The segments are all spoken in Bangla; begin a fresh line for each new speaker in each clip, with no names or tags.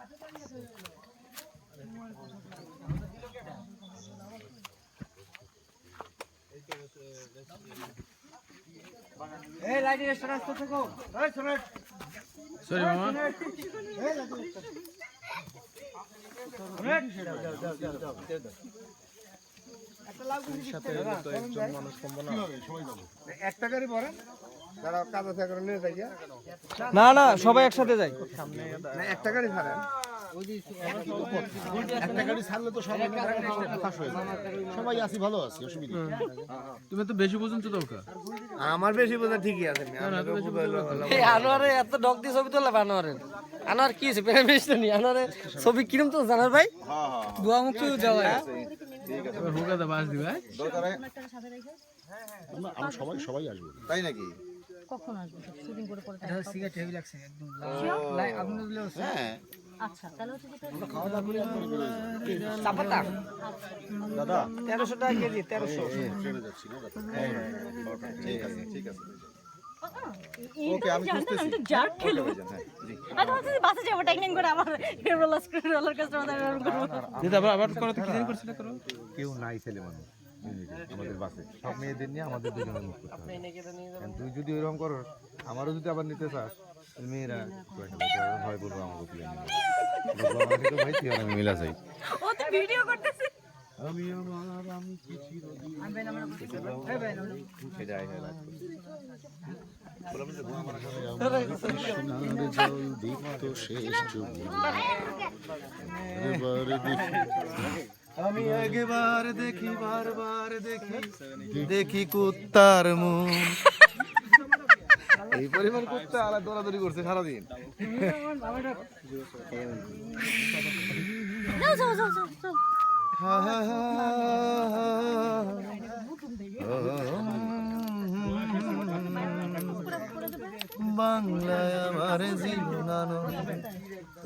তুমি জানো
এই লাইটে রাস্তা এই শোনো।
সরি মামা
একটা গাড়ি পড়েন যাই
না না সবাই একসাথে যাই।
একটা গাড়ি ছাড়েন
একটা গাড়ি ছাড়লে তো সবাই ফাঁস হয়ে যাবে সবাই আছি ভালো আছি অসুবিধা
তুমি তো বেশি পর্যন্ত দরকার।
আমার বেশি বোঝা ঠিকই আছে
আনোয়ারে এত ডক দিয়ে ছবি তোলা আনোয়ারের আনোয়ার? কি আছে নি আনোয়ারে ছবি কিরম তো জানার ভাই? বুয়া মুখ যাওয়া।
দা বাস দিবা
দরকারে
আমরা আমরা সবাই সবাই আসব।
তাই নাকি?
কখন আসবে? শুটিং করে পরে
সিগারেট হেভি লাগছে একদম।
হ্যাঁ।
আচ্ছা তাহলে হচ্ছে যেটা
চাপাতা?
দাদা।
তেরোশো টাকা কেজি তেরোশো।
ট্রেনে যাচ্ছি না রাতে।
ঠিক আছে ঠিক আছে
ওকে
ওকে আমি
খেলো
ভাইজান, হ্যাঁ
আমি যে বাসে যাব করে আমার রোলার
দিদা আবার আবার কি জানি করছিলে করো?
কেউ নাই ছেলে মানুষ। আমাদের বাসে। সব মেয়েদের নিয়ে আমাদের দুজনের মুখ করতে হবে। তুই যদি ওইরকম করো আমারও যদি আবার নিতে চাস মেয়েরা ভয় করব আমাকে তুলে নিবে বলব, ভাই তুই আমি মিলা চাই।
ও তো ভিডিও করতেছে।
আমি আমার আমি কি
হ্যাঁ
দীপ্ত শেষ দেখি
আমি একবার দেখি বারবার দেখি। দেখি কুত্তার মুখ এই পরিমাণ কুত্তা আলাদা দৌড়াদৌড়ি করছে সারাদিন। হা হা হা। বাংলায় আমার জীবনানন্দ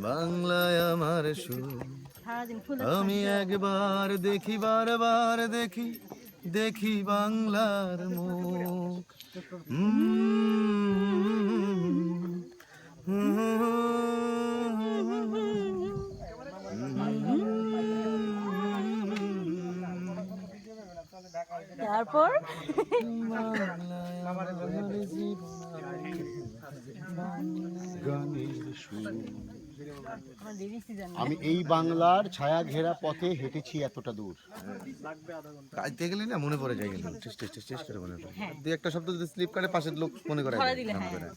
বাংলায় আমার সুর। আমি একবার দেখি বারবার দেখি দেখি বাংলার মুখ।
তারপর
গানের সুর
আমার লিরিক্সই জানি
আমি এই বাংলার ছায়া ঘেরা পথে হেঁটেছি এতটা দূর।
কাজতে গেলে না মনে পড়ে যায় কিন্তু। চেষ্টা টেস্ট টেস্ট করে মনে পড়ে দু একটা শব্দ যদি স্লিপ করে পাশের লোক মনে করে
ধরা